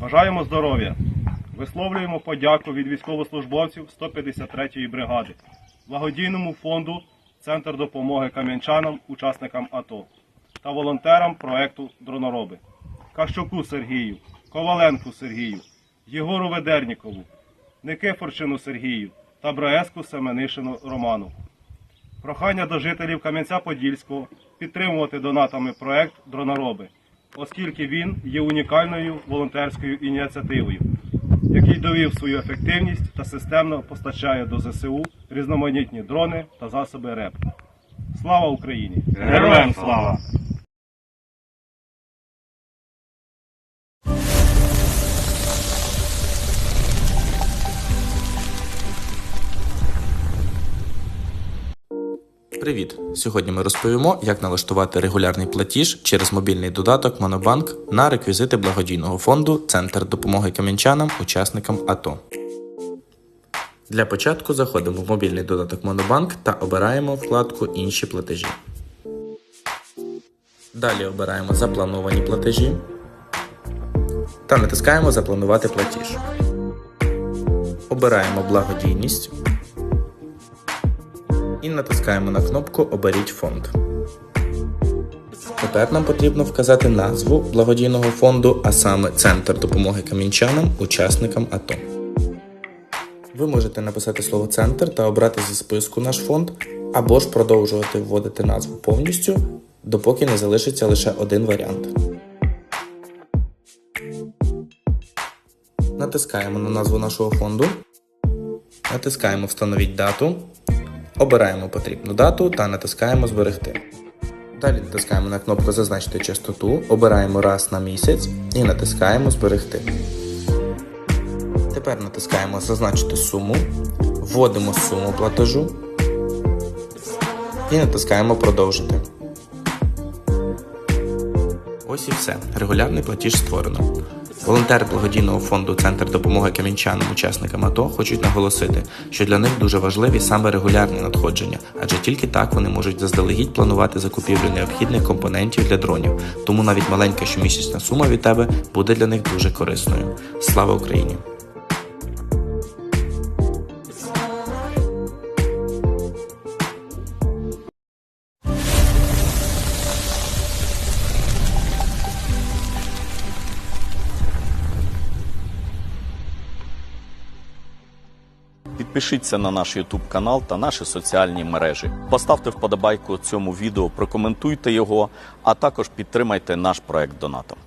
Бажаємо здоров'я. Висловлюємо подяку від військовослужбовців 153-ї бригади, благодійному фонду Центр допомоги кам'янчанам, учасникам АТО та волонтерам проекту Дронороби, Кащуку Сергію, Коваленку Сергію, Єгору Ведернікову, Никифорчину Сергію та Браеску Семенишину Роману. Прохання до жителів Кам'янця-Подільського підтримувати донатами проект Дронороби, оскільки він є унікальною волонтерською ініціативою, який довів свою ефективність та системно постачає до ЗСУ різноманітні дрони та засоби РЕП. Слава Україні! Героям слава! Привіт! Сьогодні ми розповімо, як налаштувати регулярний платіж через мобільний додаток Монобанк на реквізити благодійного фонду Центр допомоги кам'янчанам, учасникам АТО. Для початку заходимо в мобільний додаток Монобанк та обираємо вкладку Інші платежі. Далі обираємо Заплановані платежі та натискаємо Запланувати платіж. Обираємо благодійність і натискаємо на кнопку Оберіть фонд. Тепер нам потрібно вказати назву благодійного фонду, а саме Центр допомоги камінчанам, учасникам АТО. Ви можете написати слово Центр та обрати зі списку наш фонд, або ж продовжувати вводити назву повністю, допоки не залишиться лише один варіант. Натискаємо на назву нашого фонду, натискаємо Встановіть дату. Обираємо потрібну дату та натискаємо Зберегти. Далі натискаємо на кнопку Зазначити частоту, обираємо раз на місяць і натискаємо Зберегти. Тепер натискаємо Зазначити суму, вводимо суму платежу і натискаємо Продовжити. Ось і все. Регулярний платіж створено. Волонтери благодійного фонду Центр допомоги камінчанам учасникам АТО хочуть наголосити, що для них дуже важливі саме регулярні надходження, адже тільки так вони можуть заздалегідь планувати закупівлю необхідних компонентів для дронів. Тому навіть маленька щомісячна сума від тебе буде для них дуже корисною. Слава Україні! Підпишіться на наш YouTube канал та наші соціальні мережі. Поставте вподобайку цьому відео, прокоментуйте його, а також підтримайте наш проект донатом.